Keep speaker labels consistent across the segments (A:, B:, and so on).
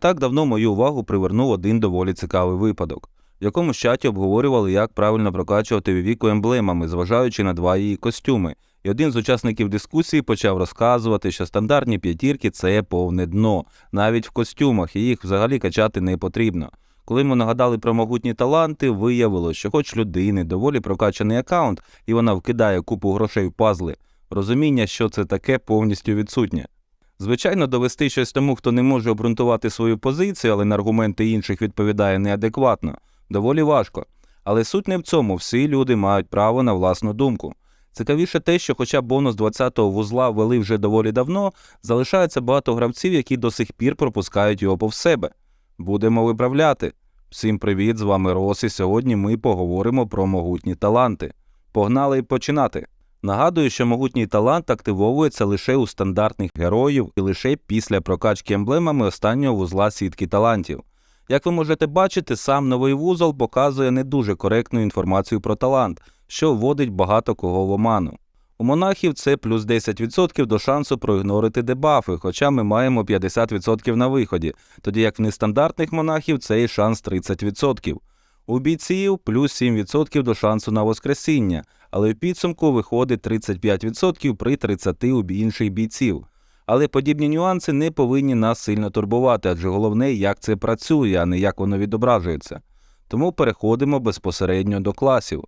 A: так давно мою увагу привернув один доволі цікавий випадок. В якомусь чаті обговорювали, як правильно прокачувати Вівіку емблемами, зважаючи на два її костюми. І один з учасників дискусії почав розказувати, що стандартні п'ятірки це повне дно, навіть в костюмах, і їх взагалі качати не потрібно. Коли ми нагадали про могутні таланти, виявилось, що хоч людини доволі прокачаний аккаунт, і вона вкидає купу грошей в пазли, розуміння, що це таке, повністю відсутнє. Звичайно, довести щось тому, хто не може обґрунтувати свою позицію, але на аргументи інших відповідає неадекватно, доволі важко. Але суть не в цьому, всі люди мають право на власну думку. Цікавіше те, що хоча бонус 20-го вузла ввели вже доволі давно, залишається багато гравців, які до сих пір пропускають його повз себе. Будемо виправляти. Всім привіт, з вами Рос, і сьогодні ми поговоримо про могутні таланти. Погнали починати. Нагадую, що могутній талант активовується лише у стандартних героїв і лише після прокачки емблемами останнього вузла сітки талантів. Як ви можете бачити, сам новий вузол показує не дуже коректну інформацію про талант, що вводить багато кого в оману. У монахів це плюс 10% до шансу проігнорити дебафи, хоча ми маємо 50% на виході, тоді як в нестандартних монахів цей шанс 30%. У бійців плюс 7% до шансу на воскресіння, але в підсумку виходить 35% при 30% у інших бійців. Але подібні нюанси не повинні нас сильно турбувати, адже головне, як це працює, а не як воно відображується. Тому переходимо безпосередньо до класів.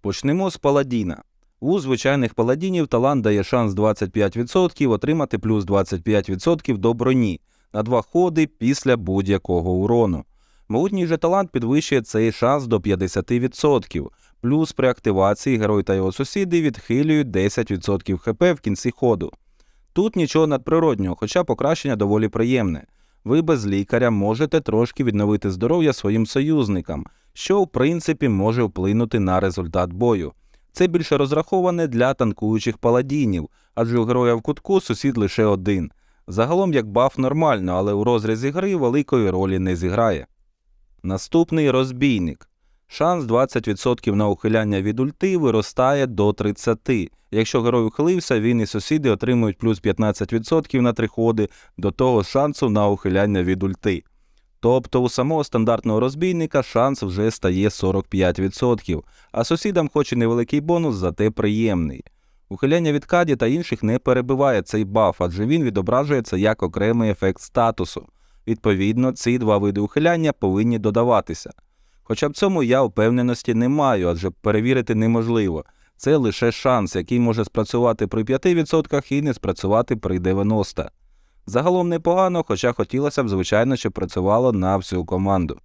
A: Почнемо з паладіна. У звичайних паладінів талант дає шанс 25% отримати плюс 25% до броні на два ходи після будь-якого урону. Могутній же талант підвищує цей шанс до 50%, плюс при активації герой та його сусіди відхилюють 10% хп в кінці ходу. Тут нічого надприроднього, хоча покращення доволі приємне. Ви без лікаря можете трошки відновити здоров'я своїм союзникам, що в принципі може вплинути на результат бою. Це більше розраховане для танкуючих паладінів, адже у героя в кутку сусід лише один. Загалом як баф нормально, але у розрізі гри великої ролі не зіграє. Наступний розбійник. Шанс 20% на ухиляння від ульти виростає до 30%. Якщо герой ухилився, він і сусіди отримують плюс 15% на три ходи до того шансу на ухиляння від ульти. Тобто у самого стандартного розбійника шанс вже стає 45%, а сусідам хоч і невеликий бонус, зате приємний. Ухиляння від каді та інших не перебиває цей баф, адже він відображується як окремий ефект статусу. Відповідно, ці два види ухиляння повинні додаватися. Хоча в цьому я впевненості не маю, адже перевірити неможливо. Це лише шанс, який може спрацювати при 5% і не спрацювати при 90%. Загалом непогано, хоча хотілося б, звичайно, щоб працювало на всю команду.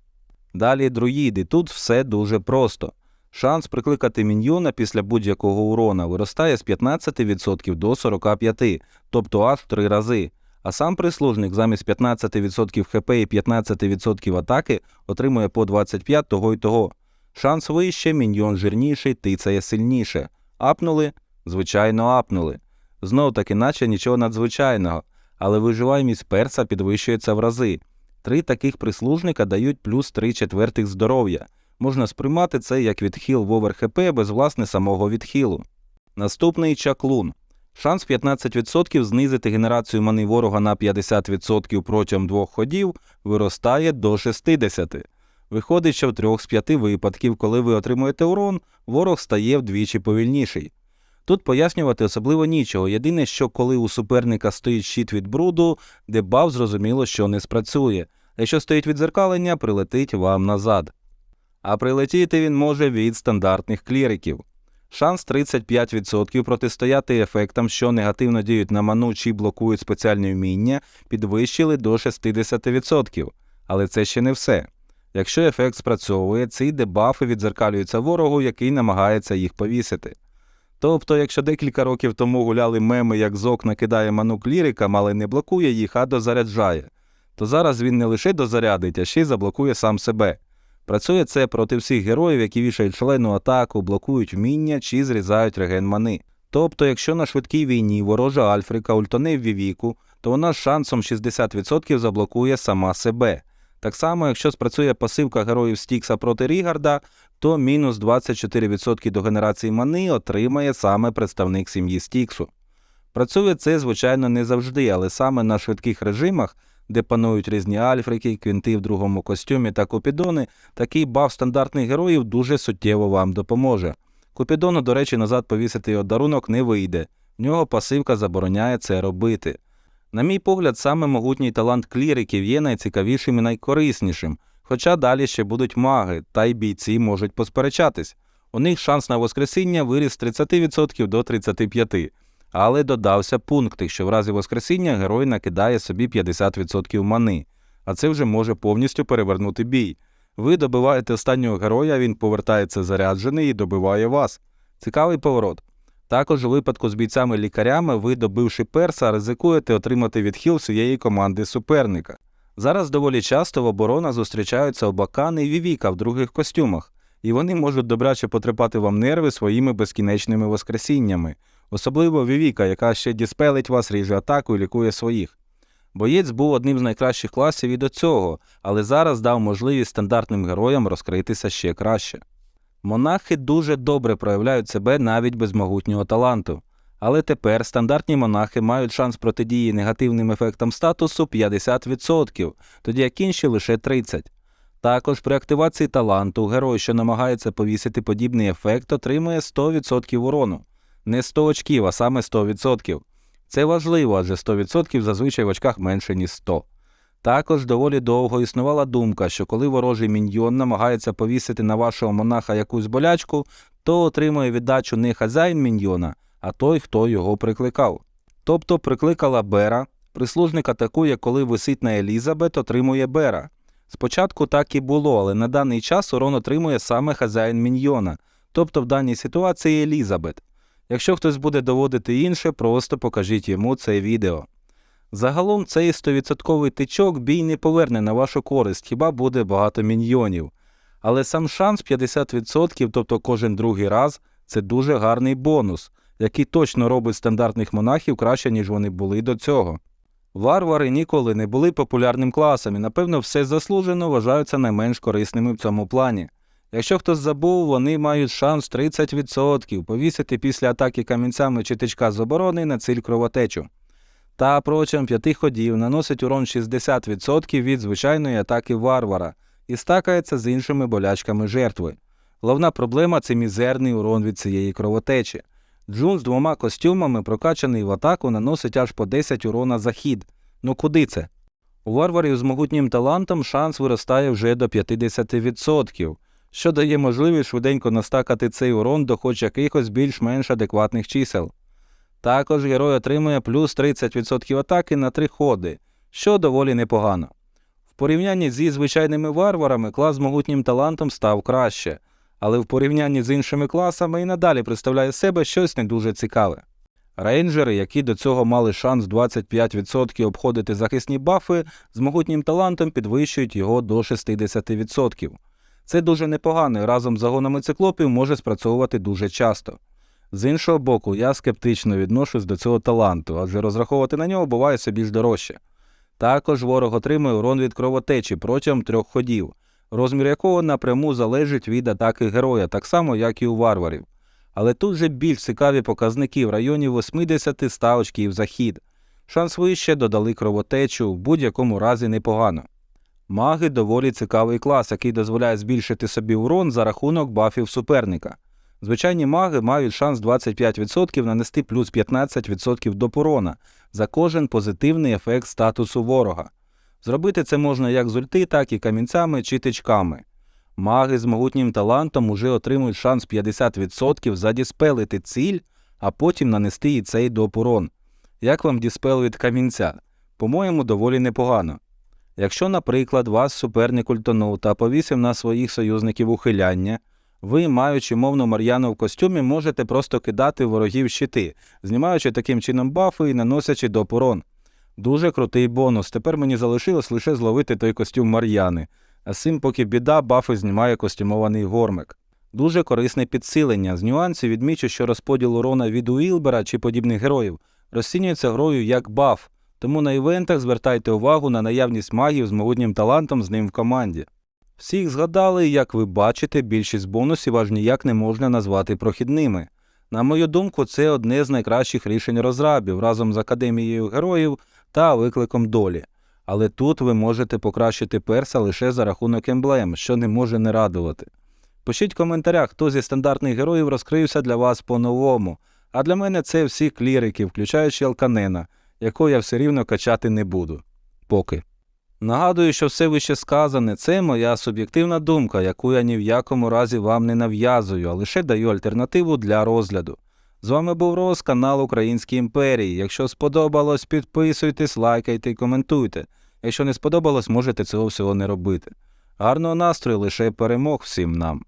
A: Далі друїди. Тут все дуже просто. Шанс прикликати міньйона після будь-якого урона виростає з 15% до 45%, тобто аж в 3 рази. А сам прислужник замість 15% хп і 15% атаки отримує по 25 того й того. Шанс вище, міньйон жирніший, тицяє сильніше. Апнули? Звичайно, апнули. Знов таки, наче нічого надзвичайного, але виживаємість перса підвищується в рази. Три таких прислужника дають плюс 3 четвертих здоров'я. Можна сприймати це як відхил в овер ХП без власне самого відхилу. Наступний чаклун. Шанс 15% знизити генерацію мани ворога на 50% протягом двох ходів виростає до 60%. Виходить, що в трьох з п'яти випадків, коли ви отримуєте урон, ворог стає вдвічі повільніший. Тут пояснювати особливо нічого. Єдине, що коли у суперника стоїть щит від бруду, дебаф зрозуміло, що не спрацює. Якщо стоїть відзеркалення, прилетить вам назад. А прилетіти він може від стандартних кліриків. Шанс 35% протистояти ефектам, що негативно діють на ману чи блокують спеціальні вміння, підвищили до 60%. Але це ще не все. Якщо ефект спрацьовує, ці дебафи відзеркалюються ворогу, який намагається їх повісити. Тобто, якщо декілька років тому гуляли меми, як зок накидає ману клірикам, але не блокує їх, а дозаряджає, то зараз він не лише дозарядить, а ще й заблокує сам себе. Працює це проти всіх героїв, які вішають шалену атаку, блокують вміння чи зрізають реген мани. Тобто, якщо на швидкій війні ворожа Альфрика ультоне Вівіку, то вона з шансом 60% заблокує сама себе. Так само, якщо спрацює пасивка героїв Стікса проти Рігарда, то мінус 24% до генерації мани отримає саме представник сім'ї Стіксу. Працює це, звичайно, не завжди, але саме на швидких режимах де панують різні альфрики, квінти в другому костюмі та купідони, такий баф стандартних героїв дуже суттєво вам допоможе. Купідону, до речі, назад повісити його дарунок не вийде, в нього пасивка забороняє це робити. На мій погляд, саме могутній талант кліриків є найцікавішим і найкориснішим, хоча далі ще будуть маги, та й бійці можуть посперечатись. У них шанс на воскресіння виріс з 30% до 35%. Але додався пункт, що в разі воскресіння герой накидає собі 50% мани, а це вже може повністю перевернути бій. Ви добиваєте останнього героя, він повертається заряджений і добиває вас. Цікавий поворот. Також у випадку з бійцями-лікарями ви, добивши перса, ризикуєте отримати відхил всієї команди суперника. Зараз доволі часто в оборонах зустрічаються Обакан і Вівіка в других костюмах, і вони можуть добряче потрепати вам нерви своїми безкінечними воскресіннями, особливо Вівіка, яка ще діспелить вас, ріже атаку і лікує своїх. Боєць був одним з найкращих класів і до цього, але зараз дав можливість стандартним героям розкритися ще краще. Монахи дуже добре проявляють себе навіть без могутнього таланту. Але тепер стандартні монахи мають шанс протидії негативним ефектам статусу 50%, тоді як інші лише 30%. Також при активації таланту герой, що намагається повісити подібний ефект, отримує 100% урону. Не 100 очків, а саме 100%. Це важливо, адже 100% зазвичай в очках менше, ніж 100. Також доволі довго існувала думка, що коли ворожий міньйон намагається повісити на вашого монаха якусь болячку, то отримує віддачу не хазяїн міньйона, а той, хто його прикликав. Тобто прикликала Бера, прислужник атакує, коли висить на Елізабет, отримує Бера. Спочатку так і було, але на даний час урон отримує саме хазяїн міньйона, тобто в даній ситуації Елізабет. Якщо хтось буде доводити інше, просто покажіть йому це відео. Загалом цей 100% тичок бій не поверне на вашу користь, хіба буде багато міньйонів. Але сам шанс 50%, тобто кожен другий раз, це дуже гарний бонус, який точно робить стандартних монахів краще, ніж вони були до цього. Варвари ніколи не були популярним класом і, напевно, все заслужено вважаються найменш корисними в цьому плані. Якщо хтось забув, вони мають шанс 30% повісити після атаки камінцями чи тичка з оборони на ціль кровотечу. Та протягом п'яти ходів наносить урон 60% від звичайної атаки варвара і стакається з іншими болячками жертви. Головна проблема це мізерний урон від цієї кровотечі. Джун з двома костюмами, прокачаний в атаку, наносить аж по 10 урона за хід. Ну куди це? У варварів з могутнім талантом шанс виростає вже до 50%, що дає можливість швиденько настакати цей урон до хоч якихось більш-менш адекватних чисел. Також герой отримує плюс 30% атаки на 3 ходи, що доволі непогано. В порівнянні зі звичайними варварами клас з могутнім талантом став краще, але в порівнянні з іншими класами і надалі представляє себе щось не дуже цікаве. Рейнджери, які до цього мали шанс 25% обходити захисні бафи, з могутнім талантом підвищують його до 60%. Це дуже непогано і разом з загонами циклопів може спрацьовувати дуже часто. З іншого боку, я скептично відношусь до цього таланту, адже розраховувати на нього буває все більш дорожче. Також ворог отримує урон від кровотечі протягом трьох ходів, розмір якого напряму залежить від атаки героя, так само, як і у варварів. Але тут же більш цікаві показники в районі 80-100 очків за. Шанс вище додали кровотечу, в будь-якому разі непогано. Маги доволі цікавий клас, який дозволяє збільшити собі урон за рахунок бафів суперника. Звичайні маги мають шанс 25% нанести плюс 15% до порона за кожен позитивний ефект статусу ворога. Зробити це можна як з ульти, так і камінцями чи тичками. Маги з могутнім талантом уже отримують шанс 50% задіспелити ціль, а потім нанести і цей допурон. Як вам діспел від камінця? По-моєму, доволі непогано. Якщо, наприклад, вас суперник ультонув та повісив на своїх союзників ухиляння, ви, маючи мовну Мар'яну в костюмі, можете просто кидати ворогів щити, знімаючи таким чином бафи і наносячи допурон. Дуже крутий бонус. Тепер мені залишилось лише зловити той костюм Мар'яни, а з цим, поки біда, бафи знімає костюмований гормик. Дуже корисне підсилення. З нюансів відмічу, що розподіл урона від Уілбера чи подібних героїв розцінюється грою як баф, тому на івентах звертайте увагу на наявність магів з могутнім талантом з ним в команді. Всіх згадали, як ви бачите, більшість бонусів аж ніяк не можна назвати прохідними. На мою думку, це одне з найкращих рішень розрабів разом з Академією героїв та викликом долі. Але тут ви можете покращити перса лише за рахунок емблем, що не може не радувати. Пишіть в коментарях, хто зі стандартних героїв розкрився для вас по-новому. А для мене це всі клірики, включаючи Алканена, якого я все рівно качати не буду. Поки. Нагадую, що все вище сказане це моя суб'єктивна думка, яку я ні в якому разі вам не нав'язую, а лише даю альтернативу для розгляду. З вами був Рос, канал Українській імперії. Якщо сподобалось, підписуйтесь, лайкайте і коментуйте. Якщо не сподобалось, можете цього всього не робити. Гарного настрою, лише перемог всім нам.